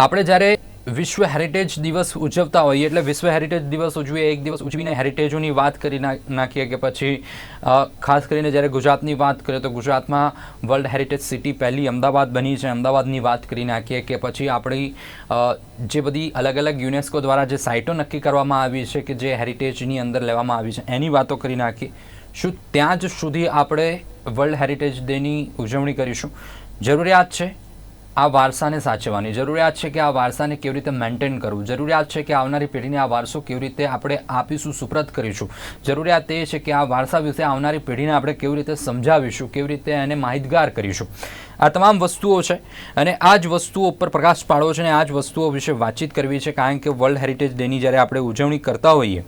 આપણે જ્યારે વિશ્વ હેરિટેજ દિવસ ઉજવતા હોઈએ, એટલે વિશ્વ હેરિટેજ દિવસ ઉજવીએ, એક દિવસ ઉજવીને હેરિટેજોની વાત કરી નાખીએ કે પછી ખાસ કરીને જ્યારે ગુજરાતની વાત કરીએ તો ગુજરાતમાં વર્લ્ડ હેરિટેજ સિટી પહેલી અમદાવાદ બની છે. અમદાવાદની વાત કરી નાખીએ કે પછી આપણી જે બધી અલગ અલગ યુનેસ્કો દ્વારા જે સાઇટો નક્કી કરવામાં આવી છે કે જે હેરિટેજની અંદર લેવામાં આવી છે, એની વાતો કરી નાખીએ. શું ત્યાં જ સુધી આપણે વર્લ્ડ હેરિટેજ ડેની ઉજવણી કરીશું? જરૂરિયાત છે? આ વારસાને સાચવવાની જરૂરિયાત છે કે આ વારસાને કેવી રીતે મેન્ટેન કરવું? જરૂરિયાત છે કે આવનારી પેઢીને આ વારસો કેવી રીતે આપણે આપીશું, સુપ્રત કરીશું? જરૂરિયાત એ છે કે આ વારસા વિશે આવનારી પેઢીને આપણે કેવી રીતે સમજાવીશું, કેવી રીતે એને માહિતગાર કરીશું? આ તમામ વસ્તુઓ છે અને આ જ વસ્તુઓ ઉપર પ્રકાશ પાડવો છે અને આ જ વસ્તુઓ વિશે વાતચીત કરવી છે, કારણ કે વર્લ્ડ હેરિટેજ ડેની જ્યારે આપણે ઉજવણી કરતા હોઈએ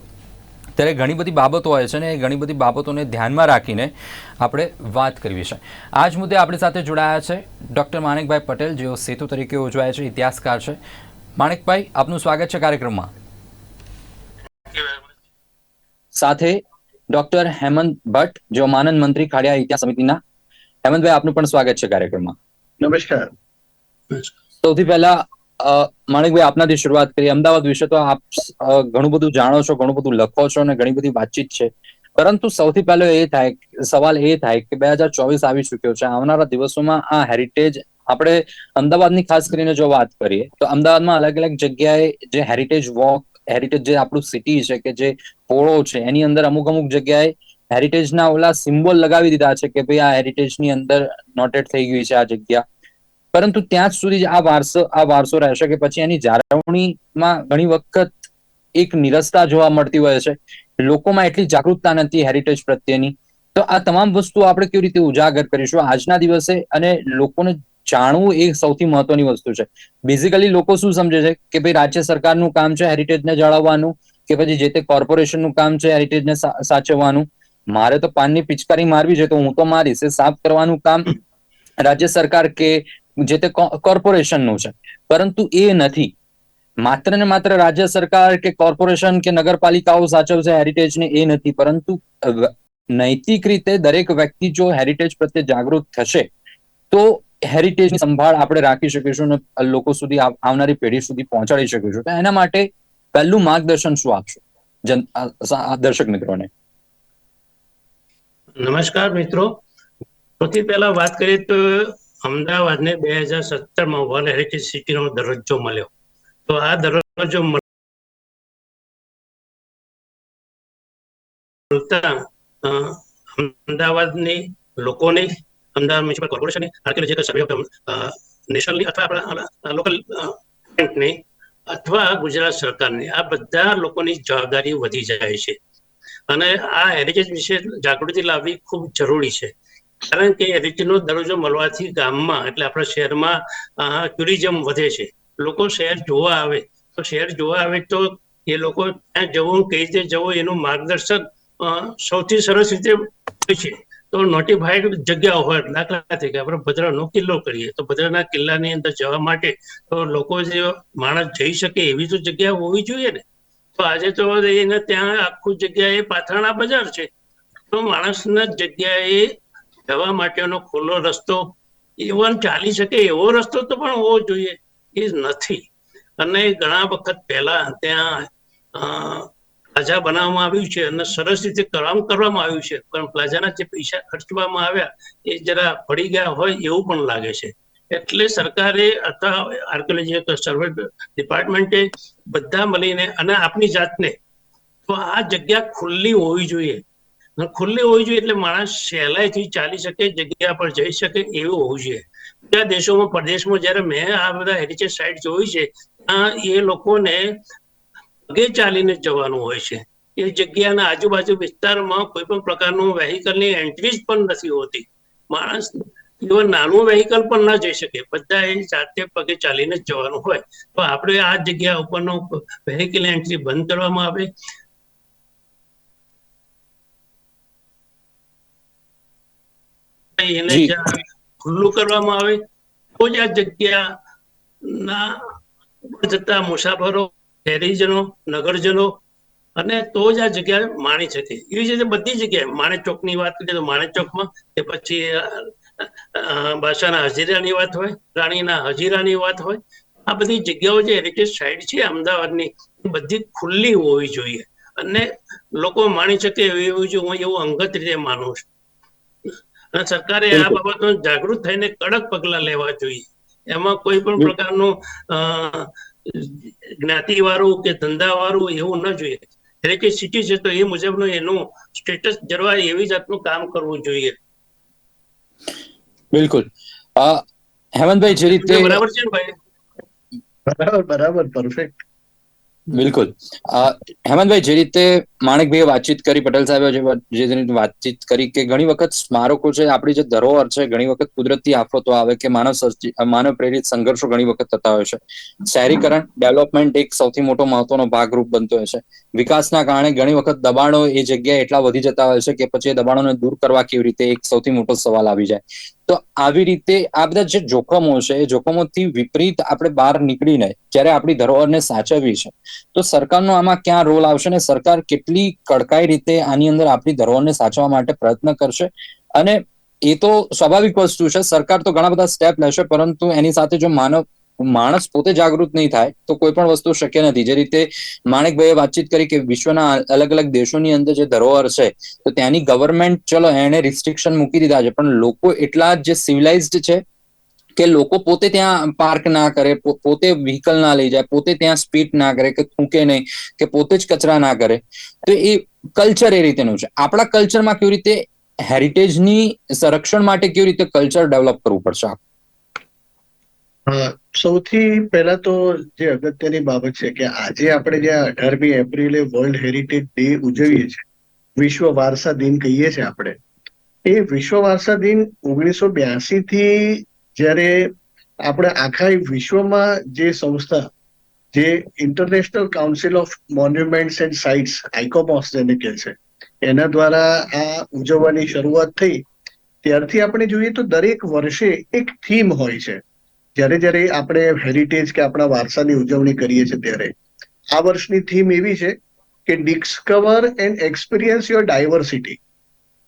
ત્યારે ઘણી બધી બાબતો હોય છે ને એ ઘણી બધી બાબતોને ધ્યાનમાં રાખીને આપણે વાત કરવી છે. આ જ મુદ્દે આપણી સાથે જોડાયા છે ડૉક્ટર માણેકભાઈ પટેલ જેઓ સેતુ તરીકે ઉજવાય છે ઇતિહાસકાર છે. માણેકભાઈ આપનું સ્વાગત છે કાર્યક્રમમાં. સાથે ડૉક્ટર હેમંત ભટ્ટ જેઓ માનદ મંત્રી ખાડિયા ઇતિહાસ સમિતિના. હેમંતભાઈ આપનું પણ સ્વાગત છે કાર્યક્રમમાં. નમસ્કાર. સૌથી પહેલા માણેકભાઈ આપનાથી શરૂઆત કરી. અમદાવાદ વિશે તો આપ ઘણું બધું જાણો છો, ઘણું બધું લખો છો અને ઘણી બધી વાતચીત છે. પરંતુ સૌથી પહેલો એ થાય, સવાલ એ થાય કે બે હજાર ચોવીસ આવી ચુક્યો છે. આવનારા દિવસોમાં આ હેરિટેજ આપણે અમદાવાદની ખાસ કરીને જો વાત કરીએ, તો અમદાવાદમાં અલગ અલગ જગ્યાએ જે હેરિટેજ વોક હેરિટેજ જે આપણું સિટી છે કે જે પોળો છે, એની અંદર અમુક અમુક જગ્યાએ હેરિટેજના ઓલા સિમ્બોલ લગાવી દીધા છે કે ભાઈ આ હેરિટેજની અંદર નોટેડ થઈ ગઈ છે આ જગ્યા. પરંતુ ત્યાં જ સુધી આ વારસો આ વારસો રહેશે કે પછી એની જાળવણીમાં ઘણી વખત એક નિરસતા જોવા મળતી હોય છે. લોકોમાં એટલી જાગૃતતા નથી હેરિટેજ પ્રત્યેની. તો આ તમામ વસ્તુ આપણે કેવી રીતે ઉજાગર કરીશું? આજના દિવસે અને લોકોને જાણવું એ સૌથી મહત્વની વસ્તુ છે. બેઝિકલી લોકો શું સમજે છે? કે ભાઈ રાજ્ય સરકારનું કામ છે હેરિટેજને જાળવવાનું, કે પછી જે તે કોર્પોરેશનનું કામ છે હેરિટેજને સાચવવાનું. મારે તો પાનની પિચકારી મારવી છે, તો હું તો મારીશ. એ સાફ કરવાનું કામ રાજ્ય સરકાર કે જે તે કોર્પોરેશનનું છે. પરંતુ એ નથી. માત્ર ને માત્ર રાજ્ય સરકાર કે કોર્પોરેશન કે નગરપાલિકાઓ સાચવશે હેરિટેજને એ નથી. પરંતુ નૈતિક રીતે દરેક વ્યક્તિ જો હેરિટેજ પ્રત્યે જાગૃત થશે, તો હેરિટેજની સંભાળ આપણે રાખી શકીશું અને લોકો સુધી આવનારી પેઢી સુધી પહોંચાડી શકીશું. તો એના માટે પહેલું માર્ગદર્શન શું આપશો? જન દર્શક મિત્રોને. નમસ્કાર મિત્રો. સૌથી પહેલા વાત કરીએ તો અમદાવાદને બે હજાર સત્તરમાં વર્લ્ડ હેરિટેજ સિટીનો દરજ્જો મળ્યો. તો આ દરજ્જો મળતા અમદાવાદની લોકોની, Ahmedabad municipal corporation archaeological survey of નેશનલની અથવા આપણા લોકલ બેંકની અથવા ગુજરાત સરકારની, આ બધા લોકોની જવાબદારી વધી જાય છે. અને આ હેરિટેજ વિશે જાગૃતિ લાવવી ખૂબ જરૂરી છે. કારણ કે રીચનો દરજ્જો મળવાથી ગામમાં, એટલે આપણા શહેરમાં ટુરિઝમ વધે છે. લોકો શહેર જોવા આવે, તો શહેર જોવા આવે તો એ લોકો ત્યાં જવું, કઈ રીતે જવું, એનું માર્ગદર્શન સૌથી સરસ રીતે હોય છે. તો નોટિફાઈડ જગ્યાઓ હોય, દાખલા તરીકે આપણે ભદ્રાનો કિલ્લો કરીએ, તો ભદ્રાના કિલ્લાની અંદર જવા માટે તો લોકો જે માણસ જઈ શકે એવી તો જગ્યા હોવી જોઈએ ને. તો આજે તો એને ત્યાં આખું જગ્યાએ પાથરણા બજાર છે. તો માણસના જગ્યાએ જવા માટેનો ખુલ્લો રસ્તો ઇવન ચાલી શકે એવો રસ્તો તો પણ હોવો જોઈએ, એ નથી. અને ઘણા વખત પહેલા ત્યાં પ્લાઝા બનાવવામાં આવ્યું છે અને સરસ રીતે કામ કરવામાં આવ્યું છે, પણ પ્લાઝાના જે પૈસા ખર્ચવામાં આવ્યા, એ જરા પડી ગયા હોય એવું પણ લાગે છે. એટલે સરકારે અથવા આર્કિયોલોજી સર્વે ડિપાર્ટમેન્ટે બધા મળીને અને આપની જાતને, તો આ જગ્યા ખુલ્લી હોવી જોઈએ. ખુલ્લી હોવી જોઈએ એટલે માણસ સહેલાઈથી ચાલી શકે, જગ્યા પર જઈ શકે એવું હોવું જોઈએ. બીજા દેશોમાં, પરદેશમાં જયારે મેં આ બધા હેરિટેજ સાઇટ જોઈ છે એ લોકોને પગે ચાલીને જવાનું હોય છે. એ જગ્યાના આજુબાજુ વિસ્તારમાં કોઈ પણ પ્રકારનું વેહિકલની એન્ટ્રી જ પણ નથી હોતી. માણસ ઇવન નાનું વેહિકલ પણ ના જઈ શકે. બધા એ જાતે પગે ચાલીને જવાનું હોય. તો આપણે આ જગ્યા ઉપરનો વેહિકલ એન્ટ્રી બંધ કરવામાં આવે. એને ખુલ્લું કરવામાં આવે તો જ આ જગ્યા જતા મુસાફરો શહેરીજનો નગરજનો અને તો જ આ જગ્યા માણી શકે. એવી રીતે બધી જગ્યાએ માણે ચોકની વાત કરીએ તો માણે ચોકમાં કે પછી બાદશાહના હજીરાની વાત હોય રાણીના હજીરાની વાત હોય આ બધી જગ્યાઓ જે હેરિટેજ સાઇટ છે અમદાવાદની બધી ખુલ્લી હોવી જોઈએ. અને લોકો માણી શકે એવી હું એવું અંગત રીતે માનું છું. સરકારે આ બાબતો જાગૃત થઈને કડક પગલા લેવા જોઈએ. એમાં કોઈ પણ પ્રકારનું જ્ઞાતિ વાળું કે ધંધા વાળું એવું ન જોઈએ. હેરિટેજ સિટી છે તો એ મુજબનું એનું સ્ટેટસ જળવાય એવી જાતનું કામ કરવું જોઈએ. બિલકુલ. હેમંતભાઈ જે રીતે બરાબર છે ને ભાઈ? બરાબર બરાબર પરફેક્ટ બિલકુલ. હેમંતભાઈ જે રીતે માણેકભાઈએ વાતચીત કરી, પટેલ સાહેબે જે વાત- જે વાતચીત કરી કે ઘણી વખત સ્મારકો છે, આપણી જે ધરોહર છે, ઘણી વખત કુદરતી આફતો આવે કે માનવ માનવ પ્રેરિત સંઘર્ષો ઘણી વખત થતા હોય છે. શહેરીકરણ, ડેવલપમેન્ટ એક સૌથી મોટો મહત્વનો ભાગરૂપ બનતો હોય છે. વિકાસના કારણે ઘણી વખત દબાણો એ જગ્યાએ એટલા વધી જતા હોય છે કે પછી એ દબાણોને દૂર કરવા કેવી રીતે એક સૌથી મોટો સવાલ આવી જાય. તો આવી રીતે આ બધા જે જોખમો છે, એ જોખમોથી વિપરીત આપણે બહાર નીકળીને જ્યારે આપણી ધરોહરને સાચવવી છે તો સરકારનો આમાં ક્યાં રોલ આવશે ને સરકાર કેટલી કડકાઈ રીતે આની અંદર આપણી ધરોહરને સાચવવા માટે પ્રયત્ન કરશે. અને એ તો સ્વાભાવિક વસ્તુ છે, સરકાર તો ઘણા બધા સ્ટેપ લેશે, પરંતુ એની સાથે જો માનવ, માણસ પોતે જાગૃત નહીં થાય, તો કોઈ પણ વસ્તુ શક્ય નથી. જે રીતે માણેકભાઈએ વાતચીત કરી કે વિશ્વના અલગ અલગ દેશોની અંદર જે ધરોહર છે, તો ત્યાંની ગવર્મેન્ટ ચલો એને રિસ્ટ્રિક્શન મૂકી દીધા છે. પણ લોકો એટલા જે સિવિલાઇઝડ છે કે લોકો પોતે ત્યાં પાર્ક ના કરે પોતે વ્હીકલ ના લઈ જાય, પોતે ત્યાં સ્પીડ ના કરે, કે થૂકે નહીં, કે પોતે જ કચરા ના કરે. તો એ કલ્ચર એ રીતેનું છે. આપણા કલ્ચરમાં કેવી રીતે હેરિટેજની સંરક્ષણ માટે કેવી રીતે કલ્ચર ડેવલપ કરવું પડશે? સૌથી પહેલા તો જે અગત્યની બાબત છે કે આજે આપણે જે અઢારમી એપ્રિલે વર્લ્ડ હેરિટેજ ડે ઉજવીએ છીએ, વિશ્વ વારસા દિન કહીએ છીએ આપણે, એ વિશ્વ વારસા દિન ઓગણીસો બ્યાસી થી જ્યારે આપણે આખા વિશ્વમાં જે સંસ્થા જે international council of monuments and sites ICOMOS જેને કહે છે એના દ્વારા આ ઉજવવાની શરૂઆત થઈ. ત્યારથી આપણે જોઈએ તો દરેક વર્ષે એક થીમ હોય છે. જ્યારે જ્યારે આપણે હેરિટેજ કે આપણા વારસાની ઉજવણી કરીએ છીએ ત્યારે. આ વર્ષની થીમ એવી છે કે discover and experience your diversity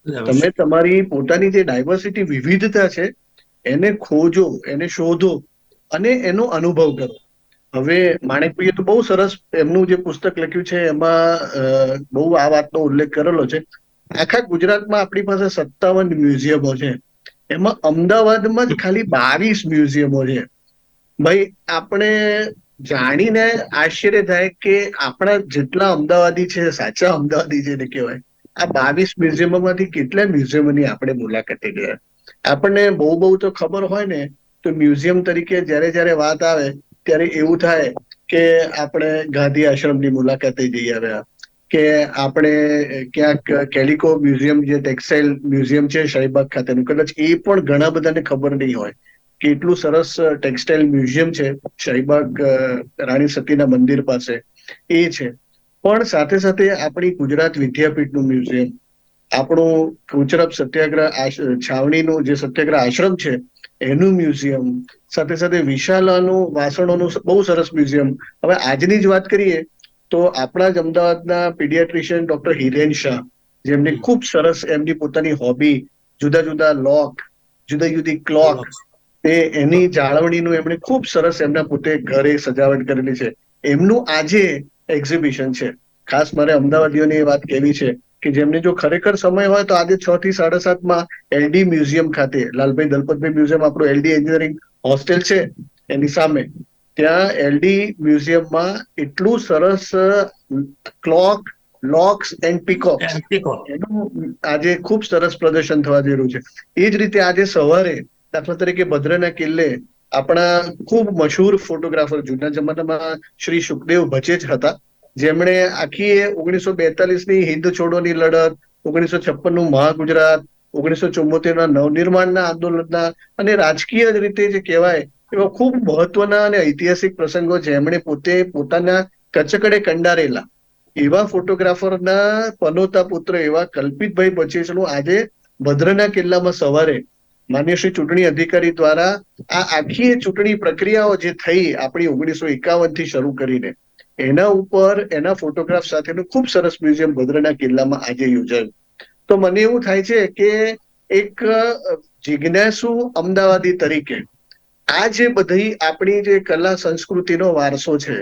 તમે તમારી પોતાની જે ડાયવર્સિટી વિવિધતા છે એને ખોજો, એને શોધો અને એનો અનુભવ કરો. હવે માણેકભાઈએ તો બહુ સરસ એમનું જે પુસ્તક લખ્યું છે, એમાં બહુ આ વાતનો ઉલ્લેખ કરેલો છે. આખા ગુજરાતમાં આપણી પાસે સત્તાવન મ્યુઝિયમો છે. એમાં અમદાવાદમાં જ ખાલી બાવીસ મ્યુઝિયમો છે. ભાઈ, આપણે જાણીને આશ્ચર્ય થાય કે આપણા જેટલા અમદાવાદી છે, સાચા અમદાવાદી જેને કહેવાય, આ બાવીસ મ્યુઝિયમોમાંથી કેટલા મ્યુઝિયમોની આપણે મુલાકાતે ગયા? આપણને બહુ બહુ તો ખબર હોય ને, તો મ્યુઝિયમ તરીકે જ્યારે જ્યારે વાત આવે, ત્યારે એવું થાય કે આપણે ગાંધી આશ્રમની મુલાકાતે જઈ આવ્યા. કે આપણે ક્યાંક કેલિકો મ્યુઝિયમ જે ટેક્સટાઇલ મ્યુઝિયમ છે, શાહીબાગ ખાતેનું, કદાચ એ પણ ઘણા બધાને ખબર નહીં હોય કે એટલું સરસ ટેક્સટાઇલ મ્યુઝિયમ છે, શાહીબાગ રાણી સતીના મંદિર પાસે. એ છે. પણ સાથે સાથે આપણી ગુજરાત વિદ્યાપીઠનું મ્યુઝિયમ આપણું ગુજરાત સત્યાગ્રહ છાવણીનો જે સત્યાગ્રહ આશ્રમ છે એનું મ્યુઝિયમ સાથે સાથે વિશાલાનું વાસણોનું બહુ સરસ મ્યુઝિયમ. હવે આજની જ વાત કરીએ તો આપણા જ અમદાવાદના પીડિયાટ્રિશિયન ડોક્ટર હિરેન શાહ જેમની ખૂબ સરસ એમની પોતાની હોબી જુદા જુદા લોક જુદા જુદી ક્લોક એ એની જાળવણીનું એમણે ખૂબ સરસ એમના પોતે ઘરે સજાવટ કરેલી છે. એમનું આજે એક્ઝિબિશન છે. ખાસ મારે અમદાવાદીઓની એ વાત કહેવી છે. કે જેમને જો ખરેખર સમય હોય તો આજે છ થી સાડા સાતમાં એલડી મ્યુઝિયમ ખાતે લાલભાઈ દલપતભાઈ મ્યુઝિયમ આપણું એલડી એન્જિનિયરિંગ હોસ્ટેલ છે એની સામે. ત્યાં એલડી મ્યુઝિયમમાં એટલું સરસ ક્લોક લોક્સ એન્ડ પીકોક એનું આજે ખૂબ સરસ પ્રદર્શન થવા જઈ રહ્યું છે. એ જ રીતે આજે સવારે દાખલા તરીકે ભદ્રના કિલ્લે આપણા ખૂબ મશહૂર ફોટોગ્રાફર જૂના જમાનામાં શ્રી સુખદેવ ભચેજ હતા. જેમણે આખી ઓગણીસો બેતાલીસની હિન્દ છોડોની લડત, ઓગણીસો છપ્પનનું મહાગુજરાત, ઓગણીસો ચુમ્મોતેર નવનિર્માણના આંદોલનના અને રાજકીય રીતે જે કહેવાય, એવા ખૂબ મહત્વના અને ઐતિહાસિક પ્રસંગો જેમણે પોતે પોતાના કચકડે કંડારેલા. એવા ફોટોગ્રાફરના પનોતા પુત્ર એવા કલ્પિતભાઈ બચેજનું આજે ભદ્રના કિલ્લામાં સવારે માન્ય શ્રી ચૂંટણી અધિકારી દ્વારા આ આખી ચૂંટણી પ્રક્રિયાઓ જે થઈ આપણી ઓગણીસો એકાવનથી શરૂ કરીને એના ઉપર, એના ફોટોગ્રાફ સાથેનું ખૂબ સરસ મ્યુઝિયમ ભદ્રના કિલ્લામાં આજે યોજાયું. તો મને એવું થાય છે કે એક જિજ્ઞાસુ અમદાવાદી તરીકે આ જે બધી આપણી જે કલા સંસ્કૃતિનો વારસો છે,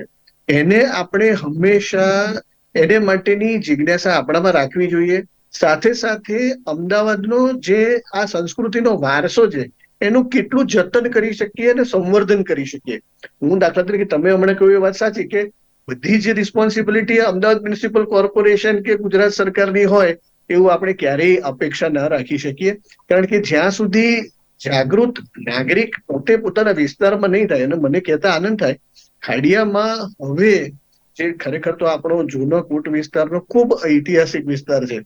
એને આપણે હંમેશા, એને માટેની જિજ્ઞાસા આપણામાં રાખવી જોઈએ. સાથે સાથે અમદાવાદનો જે આ સંસ્કૃતિનો વારસો છે, એનું કેટલું જતન કરી શકીએ અને સંવર્ધન કરી શકીએ. હું દાખલા તરીકે, તમે હમણાં કહ્યું એ વાત સાચી કે બધી જ રિસ્પોન્સિબિલિટી અમદાવાદ મ્યુનિસિપલ કોર્પોરેશન કે ગુજરાત સરકારની હોય એવું આપણે ક્યારેય અપેક્ષા ન રાખી શકીએ. કારણ કે જ્યાં સુધી જાગૃત નાગરિક પોતે પોતાના વિસ્તારમાં નહીં થાય અને મને કહેતા આનંદ થાય ખાડિયામાં હવે જે ખરેખર તો આપણો જૂનો કૂટ વિસ્તારનો ખૂબ ઐતિહાસિક વિસ્તાર છે.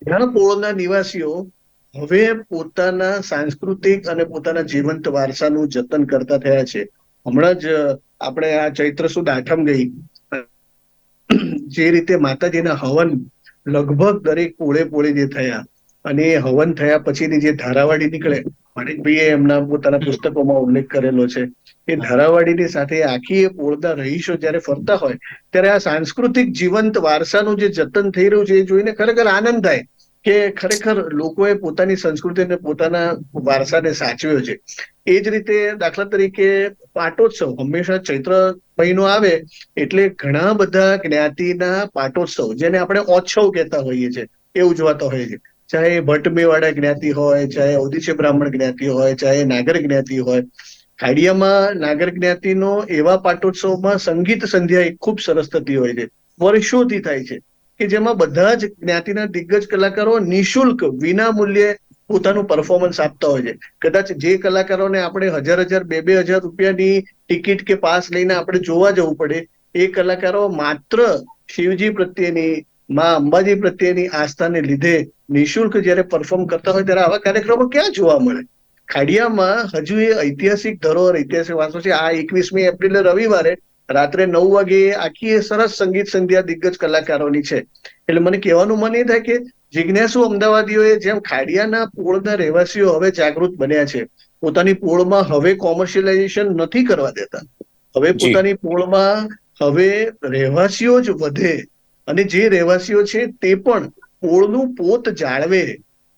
ત્યાં પોળના નિવાસીઓ હવે પોતાના સાંસ્કૃતિક અને પોતાના જીવંત વારસાનું જતન કરતા થયા છે. હમણાં જ આપણે આ ચૈત્ર સુદ આઠમ ગઈ, જે રીતે માતાજીના હવન લગભગ દરેક પોળે પોળે જે થયા અને એ હવન થયા પછીની જે ધારાવાડી નીકળે, માણિકભાઈએ એમના પોતાના પુસ્તકોમાં ઉલ્લેખ કરેલો છે, એ ધારાવાડીની સાથે આખી એ પોળના રહીશો જ્યારે ફરતા હોય, ત્યારે આ સાંસ્કૃતિક જીવંત વારસાનું જે જતન થઈ રહ્યું છે, એ જોઈને ખરેખર આનંદ થાય. કે ખરેખર લોકોએ પોતાની સંસ્કૃતિ અને પોતાના વારસાને સાચવ્યો છે. એ જ રીતે દાખલા તરીકે પાટોત્સવ હંમેશા ચૈત્ર મહિનો આવે એટલે ઘણા બધા જ્ઞાતિના પાટોત્સવ, જેને આપણે ઓછવ કહેતા હોઈએ છીએ એ ઉજવાતા હોઈએ છે ચાહે ભટ્ટમેવાડા જ્ઞાતિ હોય, ચાહે ઓદિશે બ્રાહ્મણ જ્ઞાતિ હોય, ચાહે નાગર જ્ઞાતિ હોય. ખાડિયામાં નાગર જ્ઞાતિનો એવા પાટોત્સવમાં સંગીત સંધ્યા ખૂબ સરસ થતી હોય છે. વર્ષોથી થાય છે. કે જેમાં બધા જ જ્ઞાતિના દિગ્ગજ કલાકારો નિશુલ્ક વિના મૂલ્યે પોતાનું પરફોર્મન્સ આપતા હોય છે. કદાચ જે કલાકારોને આપણે હજાર હજાર, બે બે હજાર રૂપિયાની ટિકિટ કે પાસ લઈને આપણે જોવા જવું પડે, એ કલાકારો માત્ર શિવજી પ્રત્યેની, માં અંબાજી પ્રત્યેની આસ્થાને લીધે નિશુલ્ક જ્યારે પરફોર્મ કરતા હોય ત્યારે આવા કાર્યક્રમો ક્યાં જોવા મળે? ખાડિયામાં હજુ એ ઐતિહાસિક ધરોહર, ઐતિહાસિક વારસો છે. આ એકવીસમી એપ્રિલે રવિવારે રાત્રે નવ વાગે આખી એ સરસ સંગીત સંધ્યા દિગ્ગજ કલાકારોની છે. એટલે મને કહેવાનું મન એ થાય કે જિજ્ઞાસુ અમદાવાદીઓએ જેમ ખાડિયાના પોળના રહેવાસીઓ હવે જાગૃત બન્યા છે પોતાની પોળમાં હવે કોમર્શિયલાઇઝેશન નથી કરવા દેતા. હવે પોતાની પોળમાં હવે રહેવાસીઓ જ વધે અને જે રહેવાસીઓ છે તે પણ પોળનું પોત જાળવે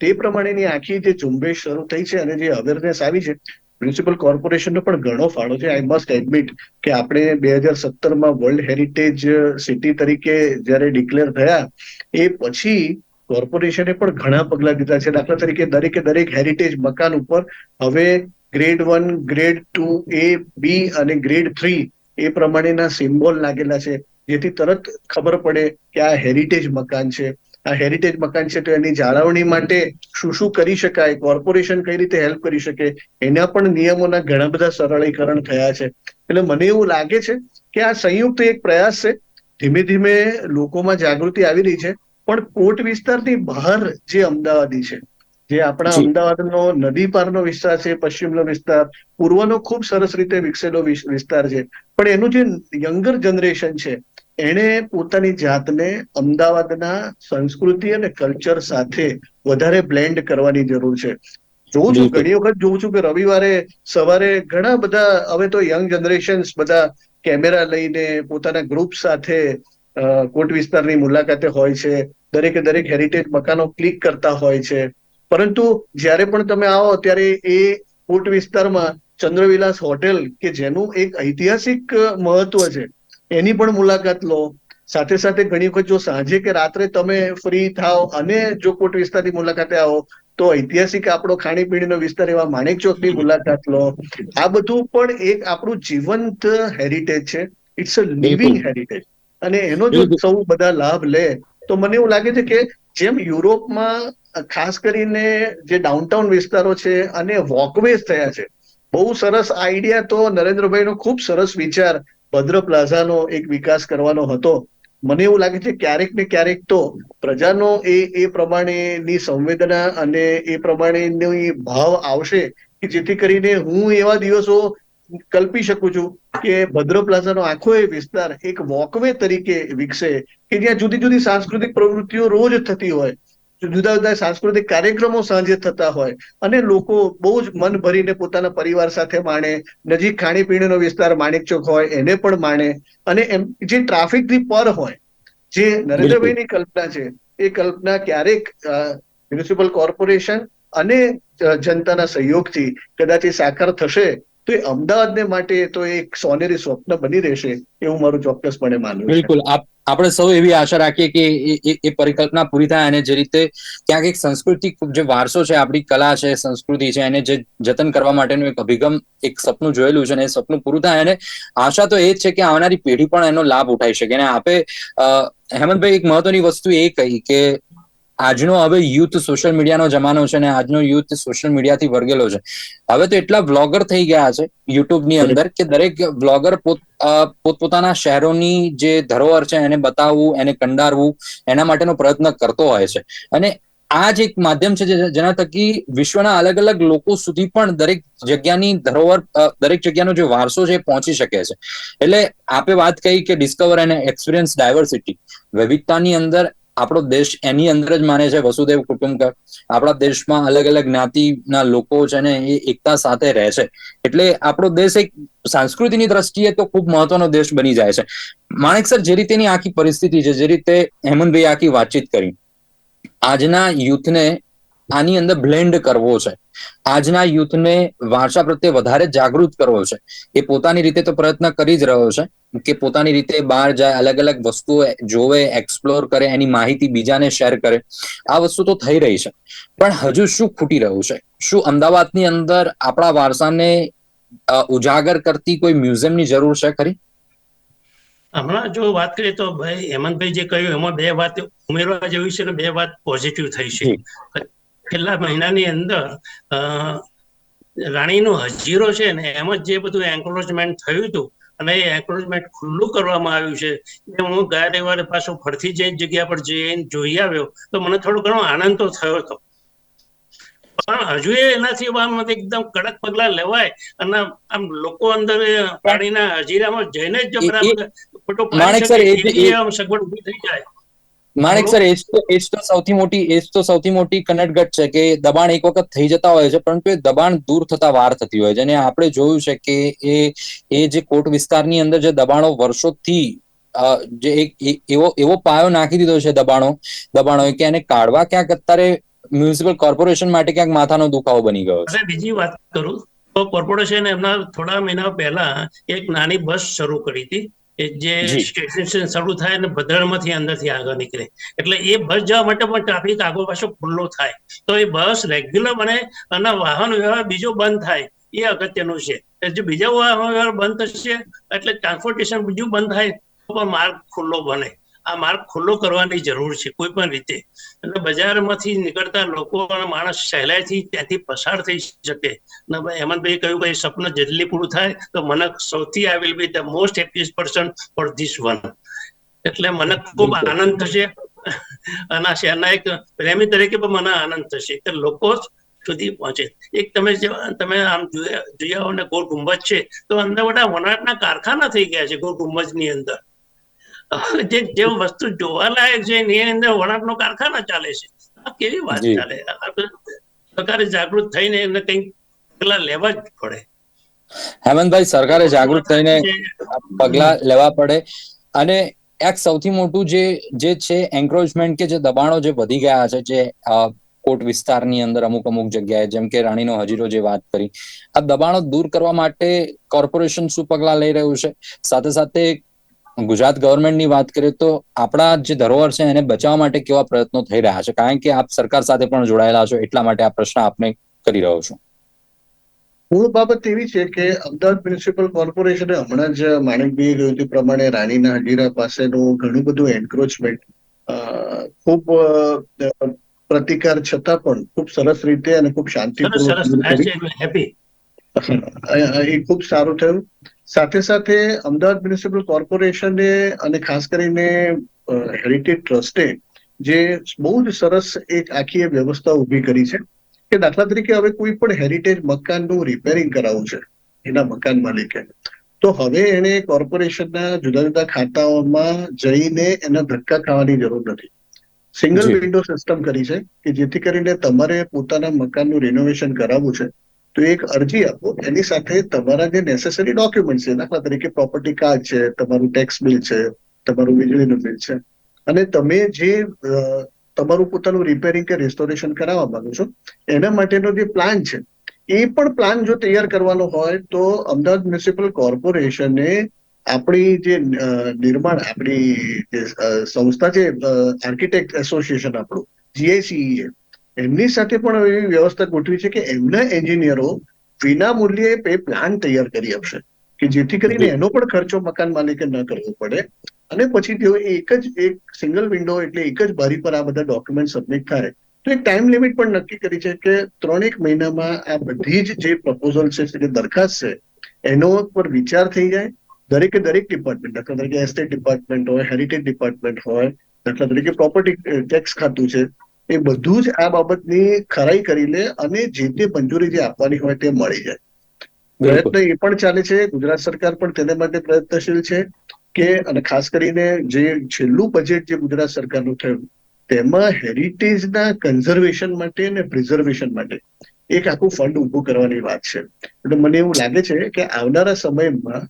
તે પ્રમાણેની આખી જે ઝુંબેશ શરૂ થઈ છે અને જે અવેરનેસ આવી છે મ્યુનિસિપલ કોર્પોરેશનનો પણ ઘણો ફાળો છે. આઈ મસ્ટ એડમિટ કે આપણે બે હજાર સત્તરમાં વર્લ્ડ હેરિટેજ સિટી તરીકે જ્યારે ડિક્લેર થયા, એ પછી કોર્પોરેશને પણ ઘણા પગલા લીધા છે. દાખલા તરીકે દરેકે દરેક હેરિટેજ મકાન ઉપર હવે grade one grade two A B અને ગ્રેડ થ્રી એ પ્રમાણેના સિમ્બોલ લાગેલા છે. જેથી તરત ખબર પડે કે આ હેરિટેજ મકાન છે. હેરિટેજ મકાન છે તો એની જાળવણી માટે શું શું કરી શકાય? કોર્પોરેશન કઈ રીતે હેલ્પ કરી શકે? એના પણ નિયમોના ઘણા બધા સરળીકરણ થયા છે. એટલે મને એવું લાગે છે કે આ સંયુક્ત એક પ્રયાસ છે. ધીમે ધીમે લોકોમાં જાગૃતિ આવી રહી છે. પણ કોટ વિસ્તારની બહાર જે અમદાવાદી છે જે આપણા અમદાવાદનો નદી પારનો વિસ્તાર છે પશ્ચિમનો વિસ્તાર પૂર્વનો ખૂબ સરસ રીતે વિકસેલો વિસ- વિસ્તાર છે. પણ એનું જે યંગર જનરેશન છે એણે પોતાની જાતને અમદાવાદના સંસ્કૃતિ અને કલ્ચર સાથે વધારે બ્લેન્ડ કરવાની જરૂર છે. જોઉં છું ઘણી વખત જોઉં છું કે રવિવારે સવારે ઘણા બધા હવે તો યંગ જનરેશન્સ બધા કેમેરા લઈને પોતાના ગ્રુપ સાથે કોટ વિસ્તારની મુલાકાતે હોય છે દરેકે દરેક હેરિટેજ મકાનો ક્લિક કરતા હોય છે. પરંતુ જ્યારે પણ તમે આવો ત્યારે એ કોટ વિસ્તારમાં ચંદ્રવિલાસ હોટેલ કે જેનું એક ઐતિહાસિક મહત્વ છે એની પણ મુલાકાત લો. સાથે સાથે ઘણી વખત જો સાંજે કે રાત્રે તમે ફ્રી થાવ અને જો કોટ વિસ્તારની મુલાકાતે આવો તો ઐતિહાસિક આપણો ખાણીપીણીનો વિસ્તાર એવા માણેક ચોકની મુલાકાત લો. આ બધું પણ એક આપણું જીવંત હેરિટેજ છે. ઇટ્સ અ લિવિંગ હેરિટેજ અને એનો જો સૌ બધા લાભ લે તો મને એવું લાગે છે કે જેમ યુરોપમાં ખાસ કરીને જે ડાઉનટાઉન વિસ્તારો છે અને વોકવેઝ થયા છે બહુ સરસ આઈડિયા તો નરેન્દ્રભાઈનો ખૂબ સરસ વિચાર ભદ્ર પ્લાઝાનો એક વિકાસ કરવાનો હતો. મને એવું લાગે છે ક્યારેક ને ક્યારેક તો પ્રજાનો એ એ પ્રમાણેની સંવેદના અને એ પ્રમાણેની ભાવ આવશે કે જેથી કરીને હું એવા દિવસો કલ્પી શકું છું કે ભદ્ર પ્લાઝાનો આખો એ વિસ્તાર એક વોકવે તરીકે વિકસે કે જ્યાં જુદી જુદી સાંસ્કૃતિક પ્રવૃત્તિઓ રોજ થતી હોય. જુદા જુદા સાંસ્કૃતિક કાર્યક્રમો સાંજે થતા હોય અને લોકો બહુ જ મન ભરીને પોતાના પરિવાર સાથે માણે નજીક ખાણીપીણીનો વિસ્તાર માણેક ચોક હોય એને પણ માણે અને એમ જે ટ્રાફિકથી પર હોય જે નરેન્દ્રભાઈની કલ્પના છે એ કલ્પના ક્યારેક મ્યુનિસિપલ કોર્પોરેશન અને જનતાના સહયોગથી કદાચ એ સાકાર થશે તો એ અમદાવાદને માટે તો એક સોનેરી સ્વપ્ન બની રહેશે એવું મારું ચોક્કસપણે માનવું બિલકુલ. આપ- આપણે સૌ એવી આશા રાખીએ કે એ- પરિકલ્પના પૂરી થાય અને જે રીતે ક્યાંક એક સાંસ્કૃતિક જે વારસો છે, આપણી કલા છે, સંસ્કૃતિ છે, એને જે જતન કરવા માટેનું એક અભિગમ, એક સપનું જોયેલું છે અને એ સપનું પૂરું થાય અને આશા તો એ જ છે કે આવનારી પેઢી પણ એનો લાભ ઉઠાઈ શકે. અને આપે હેમંતભાઈ, એક મહત્વની વસ્તુ એ કહી કે આજનો હવે યુથ સોશિયલ મીડિયાનો જમાનો છે અને આજનો યુથ સોશિયલ મીડિયાથી વર્ગેલો છે. હવે તો એટલા વ્લોગર થઈ ગયા છે યુટ્યુબની અંદર કે દરેક વ્લોગર પોત પોતપોતાના શહેરોની જે ધરોહર છે એને બતાવવું એને કંડારવું એના માટેનો પ્રયત્ન કરતો હોય છે. અને આ જ એક માધ્યમ છે જે- જેના થકી વિશ્વના અલગ અલગ લોકો સુધી પણ દરેક જગ્યાની ધરોહર દરેક જગ્યાનો જે વારસો છે એ પહોંચી શકે છે. એટલે આપે વાત કહી કે ડિસ્કવર અને એક્સપિરિયન્સ ડાયવર્સિટી વિવિધતાની અંદર આપણો દેશ એની અંદર જ માને છે વસુદેવ કુટુંબકમ આપણા દેશમાં અલગ અલગ જ્ઞાતિના લોકો છે ને એ એકતા સાથે રહે છે. એટલે આપણો દેશ એક સંસ્કૃતિની દ્રષ્ટિએ તો ખૂબ મહત્વનો દેશ બની જાય છે. માણેક સર જે રીતેની આખી પરિસ્થિતિ છે, જે રીતે હેમંતભાઈ આખી વાતચીત કરી, આજના યુથને આની અંદર બ્લેન્ડ કરવો છે. આજના યુથને વારસા પ્રત્યે વધારે જાગૃત કરવો છે. એ પોતાની રીતે તો પ્રયત્ન કરી જ રહ્યો છે કે પોતાની રીતે બહાર જાય અલગ અલગ વસ્તુઓ જોવે એક્સપ્લોર કરે એની માહિતી બીજાને શેર કરે. આ વસ્તુ તો થઈ રહી છે. પણ હજુ શું ખૂટી રહ્યું છે? શું અમદાવાદની અંદર આપણા વારસાને ઉજાગર કરતી કોઈ મ્યુઝિયમની જરૂર છે ખરી? હમણાં જો વાત કરીએ તો ભાઈ હેમંતભાઈ જે કહ્યું એમાં બે વાત ઉમેરવા જેવી છે અને બે વાત પોઝિટિવ થઈ છે. છેલ્લા મહિનાની અંદર રાણીનો હજીરો છે ને એમાં જે બધું એન્કરોચમેન્ટ થયું હતું અને એ એન્કરોચમેન્ટ ખુલ્લું કરવામાં આવ્યું છે એ હું ગયા રવિવારે પાછો ફરતી જઈને જગ્યા પર જઈને જોઈ આવ્યો તો મને થોડો ઘણો આનંદ તો થયો હતો. પણ હજુ એનાથી એકદમ કડક પગલા લેવાય અને આમ લોકો અંદર પાણીના હજીરામાં જઈને જ જો બરાબર આમ સગવડ ઊભી થઈ જાય. માણેક સર એજ તો એજ તો સૌથી મોટી એજ તો સૌથી મોટી કનટગટ છે કે દબાણ એક વખત થઈ જતા હોય છે પરંતુ એ દબાણ દૂર થતા વાર થતી હોય છે. અને આપણે જોયું છે કે એ એ જે કોટ વિસ્તારની અંદર જે દબાણો વર્ષોથી જે એક એવો એવો પાયો નાખી દીધો છે દબાણો દબાણો કે એને કાઢવા ક્યાંક અત્યારે મ્યુનિસિપલ કોર્પોરેશન માટે ક્યાંક માથાનો દુખાવો બની ગયો છે. બીજી વાત કરું તો કોર્પોરેશન એમના થોડા મહિના પહેલા એક નાની બસ શરૂ કરી હતી. જે. સ્ટેશન શરૂ થાય અને ભદ્રણમાંથી અંદરથી આગળ નીકળે. એટલે એ બસ જવા માટે પણ ટ્રાફિક આગળ પાછો ખુલ્લો થાય. તો એ બસ રેગ્યુલર બને અને વાહન વ્યવહાર બીજો બંધ થાય. એ અગત્યનું છે. જો બીજા વાહન વ્યવહાર બંધ થશે એટલે ટ્રાન્સપોર્ટેશન બીજું બંધ થાય તો પણ માર્ગ ખુલ્લો બને. આ માર્ગ ખુલ્લો કરવાની જરૂર છે કોઈ પણ રીતે. એટલે બજારમાંથી નીકળતા લોકો અને માણસ સહેલાઈથી ત્યાંથી પસાર થઈ શકે. અને હેમંતભાઈ કહ્યું કે સપનું જલ્દી પૂરું થાય તો મને સૌથી I will be the most happiest person for this one. એટલે મને ખૂબ આનંદ થશે. અને આ શહેરના એક પ્રેમી તરીકે પણ મને આનંદ થશે. કે લોકો સુધી પહોંચે. એક તમે તમે આમ જોયા ને ગોળ ગુંબજ છે તો અંદર બધા વનાટના કારખાના થઈ ગયા છે ગોળ ગુંબજની અંદર. જે જે વસ્તુ જોવાલાયક છે એની અંદર વણાટનો કારખાના ચાલે છે. આ કેવી વાત ચાલે? સરકારે જાગૃત થઈને એમને કંઈક પગલા લેવા જ પડે. હેમંતભાઈ સરકારે જાગૃત થઈને પગલા લેવા પડે. અને એક સૌથી મોટું જે જે છે એન્ક્રોચમેન્ટ કે જે દબાણો જે વધી ગયા છે જે કોટ વિસ્તારની અંદર અમુક અમુક જગ્યાએ જેમ કે રાણીનો હજીરો જે વાત કરી આ દબાણો દૂર કરવા માટે કોર્પોરેશન શું પગલા લઈ રહ્યું છે? સાથે સાથે ગુજરાત ગવર્મેન્ટની વાત કરીએ તો આપણા જે ધરોહર છે એને બચાવવા માટે કેવા પ્રયત્નો થઈ રહ્યા છે? કારણ કે આપ સરકાર સાથે પણ જોડાયેલા છો એટલા માટે આ પ્રશ્ન આપને કરી રહ્યો છું. મૂળ બાબત એવી છે કે અમદાવાદ મ્યુનિસિપલ કોર્પોરેશને હમણાં જ માણેકભાઈ કહ્યું તે પ્રમાણે રાણીના હજીરા પાસેનું ઘણું બધું એન્ક્રોચમેન્ટ ખૂબ પ્રતિકાર છતાં પણ ખૂબ સરસ રીતે અને ખૂબ શાંતિપૂર્વક એ ખૂબ સારું થયું. સાથે સાથે અમદાવાદ મ્યુનિસિપલ કોર્પોરેશને અને ખાસ કરીને હેરિટેજ ટ્રસ્ટે જે બહુ જ સરસ એક આખી વ્યવસ્થા ઊભી કરી છે કે દાખલા તરીકે હવે કોઈ પણ હેરિટેજ મકાનનું રિપેરિંગ કરાવવું છે એના મકાન માલિકે તો હવે એને કોર્પોરેશનના જુદા જુદા ખાતાઓમાં જઈને એના ધક્કા ખાવાની જરૂર નથી. સિંગલ વિન્ડો સિસ્ટમ કરી છે કે જેથી કરીને તમારે પોતાના મકાનનું રિનોવેશન કરાવવું છે તો એક અરજી આપો, એની સાથે તમારા જે નેસેસરી ડોક્યુમેન્ટ છે, દાખલા તરીકે પ્રોપર્ટી કાર્ડ છે, તમારું ટેક્સ બિલ છે, તમારું વીજળીનું બિલ છે, અને તમે જે તમારું પોતાનું રિપેરિંગ કે રેસ્ટોરેશન કરાવવા માંગો છો, એના માટેનો જે પ્લાન છે, એ પણ પ્લાન જો તૈયાર કરવાનો હોય, તો અમદાવાદ મ્યુનિસિપલ કોર્પોરેશને આપણી જે નિર્માણ, આપણી જે સંસ્થા છે આર્કિટેક્ટ એસોસિએશન આપણું જીઆઈસીઈ એમની સાથે પણ એવી વ્યવસ્થા ગોઠવી છે કે એમના એન્જિનિયરો વિના મૂલ્યે એ પ્લાન તૈયાર કરી આપશે. કે જેથી કરીને એનો પણ ખર્ચો મકાન માલિકે ન કરવો પડે. અને પછી તેઓ એક જ, એક સિંગલ વિન્ડો એટલે એક જ બારી પર આ બધા ડોક્યુમેન્ટ સબમિટ થાય, તો એક ટાઈમ લિમિટ પણ નક્કી કરી છે કે ત્રણેક મહિનામાં આ બધી જ જે પ્રપોઝલ છે, જે દરખાસ્ત છે, એનો પર વિચાર થઈ જાય. દરેકે દરેક ડિપાર્ટમેન્ટ દાખલા તરીકે એસ્ટેટ ડિપાર્ટમેન્ટ હોય હેરિટેજ ડિપાર્ટમેન્ટ હોય, દાખલા તરીકે પ્રોપર્ટી ટેક્સ ખાતું છે એ બધું જ આ બાબતની ખરાઈ કરી લે અને જે તે મંજૂરી જે આપવાની હોય તે મળી જાય. પ્રયત્ન એ પણ ચાલે છે ગુજરાત સરકાર પણ તેને માટે પ્રયત્નશીલ છે કે અને ખાસ કરીને જે છેલ્લું બજેટ જે ગુજરાત સરકારનું થયું તેમાં હેરિટેજના કન્ઝર્વેશન માટે અને પ્રિઝર્વેશન માટે એક આખું ફંડ ઊભું કરવાની વાત છે. એટલે મને એવું લાગે છે કે આવનારા સમયમાં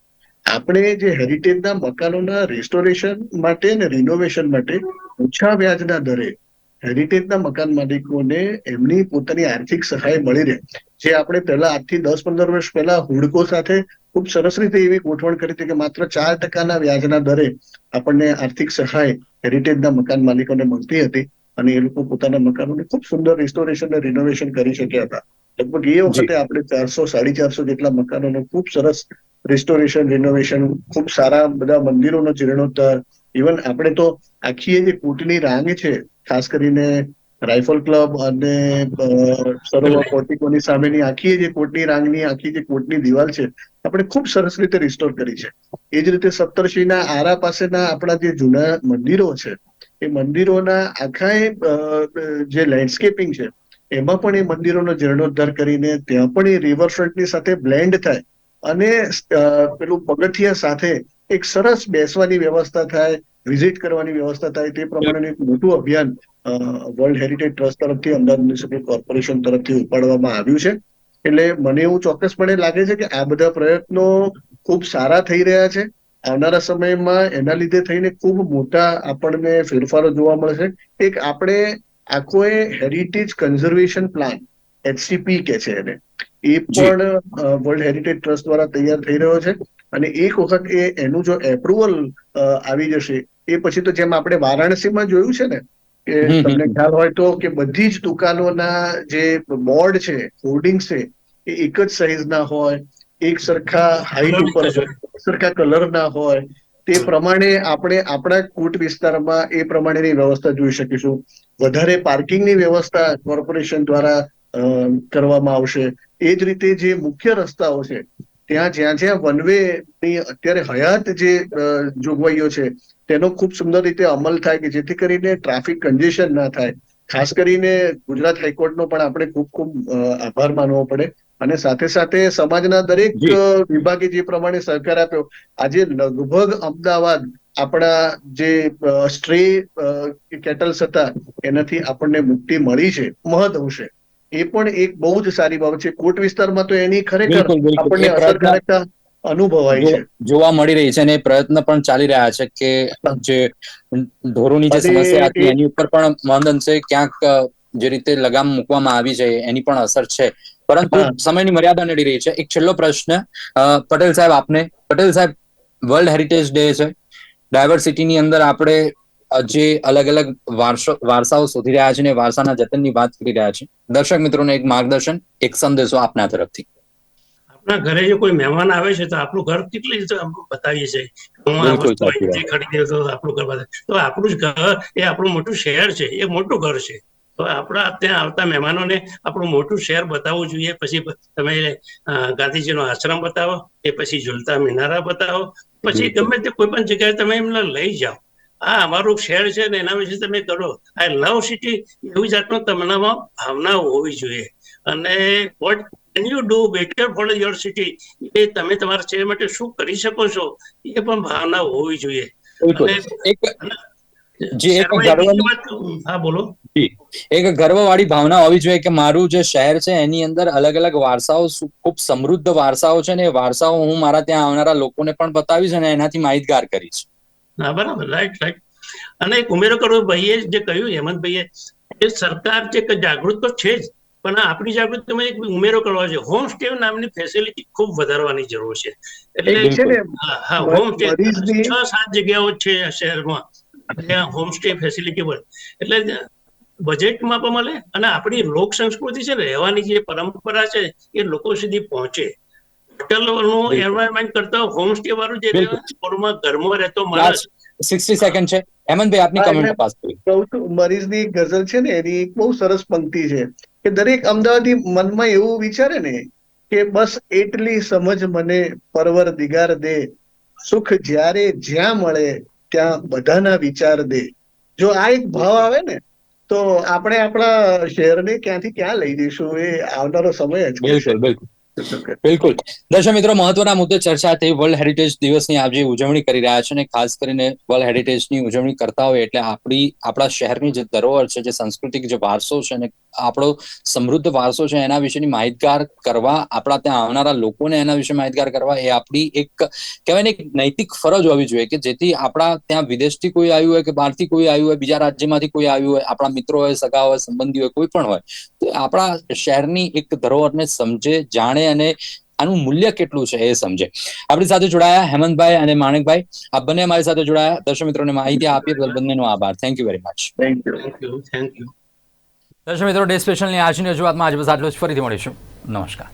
આપણે જે હેરિટેજના મકાનોના રેસ્ટોરેશન માટે અને રિનોવેશન માટે ઓછા વ્યાજના દરે હેરિટેજના મકાન માલિકોને એમની પોતાની આર્થિક સહાય મળી રહે. જે આપણે પહેલા આજથી દસ પંદર વર્ષ પહેલા હુડકો સાથે ખૂબ સરસ રીતે એવી ગોઠવણ કરી હતી કે માત્ર ચાર ટકાના વ્યાજના દરે આપણને આર્થિક સહાય હેરિટેજના મકાન માલિકોને મળતી હતી અને એ લોકો પોતાના મકાનોને ખૂબ સુંદર રિસ્ટોરેશન અને રિનોવેશન કરી શક્યા હતા. લગભગ એ વખતે આપણે ચારસો સાડી ચારસો જેટલા મકાનોનો ખૂબ સરસ રિસ્ટોરેશન રિનોવેશન ખૂબ સારા બધા મંદિરોનો જીર્ણોદ્ધાર. ઇવન આપણે તો આખી જે કૂટની રાંગ છે, ખાસ કરીને રાઇફલ ક્લબ અને સરોવર પોર્ટિકોની સામેની આખી જે કોટની રાંગની, આખી જે કોટની દિવાલ છે, આપણે ખૂબ સરસ રીતે રિસ્ટોર કરી છે. એ જ રીતે સપ્તર્ષિના આરા પાસેના આપણા જે જૂના મંદિરો છે, એ મંદિરોના આખા જે લેન્ડસ્કેપિંગ છે, એમાં પણ એ મંદિરોનો જીર્ણોદ્ધાર કરીને ત્યાં પણ એ રિવરફ્રન્ટની સાથે બ્લેન્ડ થાય અને પેલું પગથિયા સાથે એક સરસ બેસવાની વ્યવસ્થા થાય વિઝિટ કરવાની વ્યવસ્થા થાય તે પ્રમાણેનું એક મોટું અભિયાન વર્લ્ડ હેરિટેજ ટ્રસ્ટ તરફથી અમદાવાદ મ્યુનિસિપલ કોર્પોરેશન તરફથી ઉપાડવામાં આવ્યું છે. એટલે મને એવું ચોક્કસપણે લાગે છે કે આ બધા પ્રયત્નો ખૂબ સારા થઈ રહ્યા છે. આવનારા સમયમાં એના લીધે થઈને ખૂબ મોટા આપણને ફેરફારો જોવા મળશે. એક આપણે આખો એ હેરિટેજ કન્ઝર્વેશન પ્લાન એચસીપી કે છે એને એ પણ વર્લ્ડ હેરિટેજ ટ્રસ્ટ દ્વારા તૈયાર થઈ રહ્યો છે. અને એક વખત એ એનું જો એપ્રુવલ આવી જશે એ પછી તો જેમ આપણે વારાણસીમાં જોયું છે ને કે. તમને ખ્યાલ હોય તો કે બધી જ દુકાનોના જે બોર્ડ છે હોર્ડિંગ છે એ એક જ સાઈઝના હોય એક સરખા હાઈટ ઉપર હોય. એક સરખા કલરના હોય તે પ્રમાણે આપણે આપણા કૂટ વિસ્તારમાં એ પ્રમાણેની વ્યવસ્થા જોઈ શકીશું. વધારે પાર્કિંગની વ્યવસ્થા કોર્પોરેશન દ્વારા કરવામાં આવશે. એ જ રીતે જે મુખ્ય રસ્તાઓ છે ત્યાં જ્યાં જ્યાં વન વે ની અત્યારે હયાત જે જોગવાઈઓ છે તેનો ખૂબ સુંદર રીતે અમલ થાય કે જેથી કરીને ટ્રાફિક કન્જેશન ના થાય. ખાસ કરીને ગુજરાત હાઈકોર્ટનો પણ આપણે ખૂબ ખૂબ આભાર માનવો પડે. અને સાથે સાથે સમાજના દરેક વિભાગે જે પ્રમાણે સહકાર આપ્યો આજે લગભગ અમદાવાદ આપણા જે સ્ટ્રે કેટલ્સ હતા એનાથી આપણને મુક્તિ મળી છે મહદ અંશે એ પણ એક બહુ જ સારી બાબત છે. કોટ વિસ્તારમાં તો એની ખરેખર. આપણને અસરકારકતા અનુભવાય છે. જોવા મળી રહી છે અને પ્રયત્ન પણ ચાલી રહ્યા છે કે જે ઢોરોની જે સમસ્યા હતી એની ઉપર પણ મહદ છે ક્યાંક જે રીતે લગામ મૂકવામાં આવી છે એની પણ અસર છે. પરંતુ સમયની મર્યાદા નડી રહી છે. એક છેલ્લો પ્રશ્ન પટેલ સાહેબ આપને પટેલ સાહેબ વર્લ્ડ હેરિટેજ ડે છે. ડાયવર્સિટીની અંદર આપણે જે અલગ અલગ વારસો વારસાઓ શોધી રહ્યા છે અને એ વારસાના જતનની વાત કરી રહ્યા છે. દર્શક મિત્રોને એક માર્ગદર્શન એક સંદેશો આપના તરફથી. આપણા ઘરે જો કોઈ મહેમાન આવે છે તો આપણું ઘર કેટલી રીતે બતાવીએ છીએ તો આપણું ઘર તો આપણું જ ઘર એ આપણું મોટું શહેર છે એ મોટું ઘર છે. તો આપણા ત્યાં આવતા મહેમાનોને આપણું મોટું શહેર બતાવવું જોઈએ. પછી તમે ગાંધીજીનો આશ્રમ બતાવો કે પછી ઝુલતા મિનારા બતાવો. પછી ગમે તે કોઈ પણ જગ્યાએ તમે એમને લઈ જાઓ. આ અમારું શહેર છે ને એના વિશે તમે કરો. આઈ લવ સિટી એવી જાતનો તમારામાં ભાવના હોવી જોઈએ. અને what can you do better for your city એ તમે તમારા શહેર માટે શું કરી શકો છો? એ પણ ભાવના હોવી જોઈએ. જે એક વાત- હા બોલો. એક ગર્વવાળી ભાવના હોવી જોઈએ કે મારું જે શહેર છે એની અંદર અલગ અલગ વારસાઓ ખૂબ સમૃદ્ધ વારસાઓ છે ને એ વારસાઓ હું મારા ત્યાં આવનારા લોકોને પણ બતાવીશ અને એનાથી માહિતગાર કરીશ. હા બરાબર રાઈટ રાઈટ. અને એક ઉમેરો કરવો ભાઈએ જે કહ્યું હેમંતભાઈએ એ સરકાર છે કે જાગૃત તો છે જ પણ આપણી જાગૃતિમાં એક ઉમેરો કરવો છે હોમ સ્ટે નામની ફેસિલિટી ખૂબ વધારવાની જરૂર છે. એટલે હા હા હોમ સ્ટે છ સાત જગ્યાઓ છે શહેરમાં. ત્યાં હોમ સ્ટે ફેસિલિટી પણ એટલે બજેટમાં પણ મળે અને આપણી લોક સંસ્કૃતિ છે ને રહેવાની જે પરંપરા છે એ લોકો સુધી પહોંચે. હોટલનું એન્વાયરમેન્ટ કરતા હોમસ્ટે વાળું જે બિલકુલ. ઘરમાં રહેતો માણસ. સિક્સટી સેકન્ડ છે. હેમંતભાઈ આપની કમેન્ટ પાસ કરી. કહું છું મરીઝની ગઝલ છે ને એની એક બહુ સરસ પંક્તિ છે કે દરેક અમદાવાદી મનમાં એવું વિચારે ને કે બસ એટલી સમજ મને પરવર દિગાર દે સુખ જ્યારે જ્યાં મળે ત્યાં બધાના વિચાર દે. જો આ એક ભાવ આવે ને તો આપણે આપણા શહેરને ક્યાંથી ક્યાં લઈ જઈશું એ આવનારો સમય જ. બિલકુલ બિલકુલ. બિલકુલ. દર્શક મિત્રો, મહત્વના મુદ્દે ચર્ચા થઈ વર્લ્ડ હેરિટેજ દિવસની આજે ઉજવણી કરી રહ્યા છે અને ખાસ કરીને વર્લ્ડ હેરિટેજની ઉજવણી કરતા હોય એટલે આપણી, આપણા શહેરની જે ધરોહર છે, જે સાંસ્કૃતિક જે વારસો છે અને આપણો સમૃદ્ધ વારસો છે એના વિશેની માહિતગાર કરવા આપણા ત્યાં આવનારા લોકોને એના વિશે માહિતગાર કરવા એ આપણી એક કહેવાય ને એક નૈતિક ફરજ હોવી જોઈએ કે જેથી આપણા ત્યાં વિદેશથી કોઈ આવ્યું હોય કે બહારથી કોઈ આવ્યું હોય બીજા રાજ્યમાંથી કોઈ આવ્યું હોય આપણા મિત્રો હોય સગા હોય સંબંધી હોય કોઈ પણ હોય તો આપણા શહેરની એક ધરોહરને સમજે જાણે અને આનું મૂલ્ય કેટલું છે એ સમજે. આપણી સાથે જોડાયા હેમંતભાઈ અને માણેકભાઈ. આ બંને અમારી સાથે જોડાયા. દર્શક મિત્રોને માહિતી આપી બદલ બંનેનો આભાર. Thank you very much thank you thank you દર્શક મિત્રો ડે સ્પેશિયલની આજની રજૂઆતમાં આજે બસ આટલું જ. ફરીથી મળીશું. નમસ્કાર.